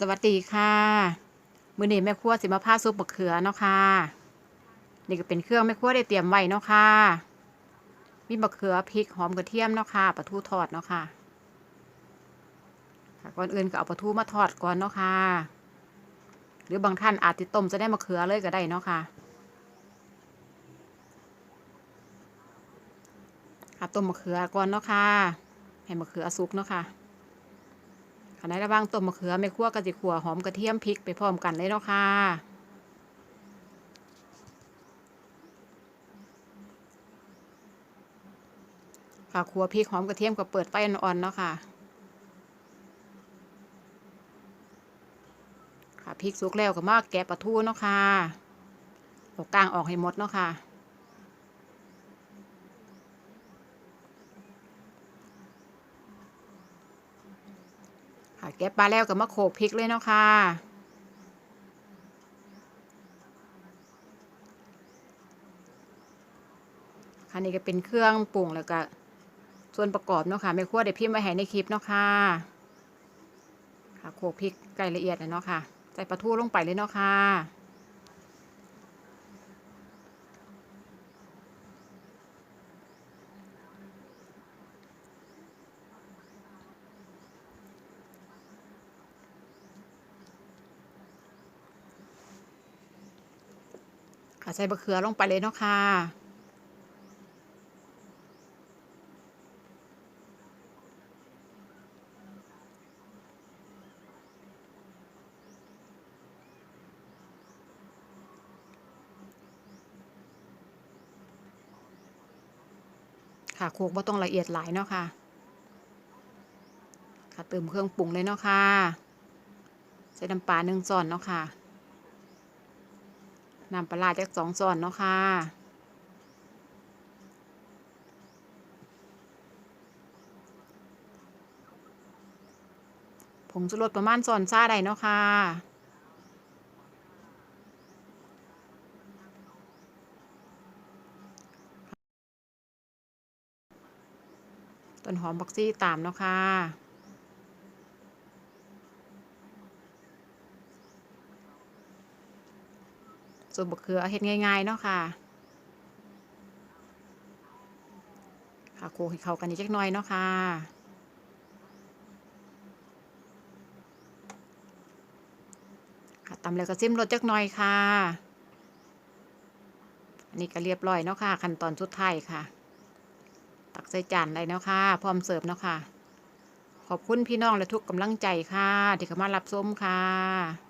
สวัสดีค่ะ มื้อนี้แม่ครัวสิมาพาซุปมะเขือเนาะค่ะ นี่ก็เป็นเครื่องแม่ครัวได้เตรียมไว้เนาะค่ะ มีมะเขือพริกหอมกระเทียมเนาะค่ะปลาทูทอดเนาะค่ะค่ะก่อนอื่นก็เอาปลาทูมาทอดก่อนเนาะค่ะ หรือบางท่านอาจติต้มจะได้มะเขือเลยก็ได้เนาะค่ะค่ะต้มมะเขือก่อนเนาะค่ะ ให้มะเขือสุกเนาะค่ะ ขณะระหว่างต้มมะเขือไม่คั่วกระจิขัวหอมกระเทียมพริกไปพร้อมกันเลยเนาะค่ะค่ะขัวพริกหอมกระเทียมก็เปิดไฟอ่อนๆเนาะค่ะ ค่ะพริกสุกแล้วก็มาแกะปลาทูเนาะค่ะเอากลางออกให้หมดเนาะค่ะ ค่ะแกะปลาแล้วกับมะโขกพริกเลยเนาะค่ะคันนี้ก็เป็นเครื่องปรุงแล้วก็ส่วนประกอบเนาะค่ะไม่ครัวเด้พิมพ์ไว้ให้ในคลิปเนาะค่ะค่ะโขกพริกไก่ละเอียดเลยเนาะค่ะ ใส่ปลาทูลงไปเลยเนาะค่ะ ค่ะใส่บะเขือลงไปเลยเนาะค่ะค่ะโขลกบ่ต้องละเอียดหลายเนาะค่ะ ค่ะเติมเครื่องปรุงเลยเนาะค่ะ ใส่น้ำปลาหนึ่งช้อนเนาะค่ะ น้ำปลาจากสองช้อนเนาะค่ะ ผงชูรสประมาณช้อนซ่าได้เนาะค่ะต้นหอมบักซี่ตามเนาะค่ะ ส่วนบะเขือเฮ็ดง่ายๆเนาะค่ะค่ะโขลกให้เข้ากันอีกจักหน่อยเนาะค่ะค่ะตำแล้วก็ซิมรสจักหน่อยค่ะ อันนี้ก็เรียบร้อยเนาะค่ะ ขั้นตอนสุดท้ายค่ะ ตักใส่จานเลยเนาะค่ะ พร้อมเสิร์ฟเนาะค่ะ ขอบคุณพี่น้องและทุกกำลังใจค่ะ ที่เข้ามารับชมค่ะ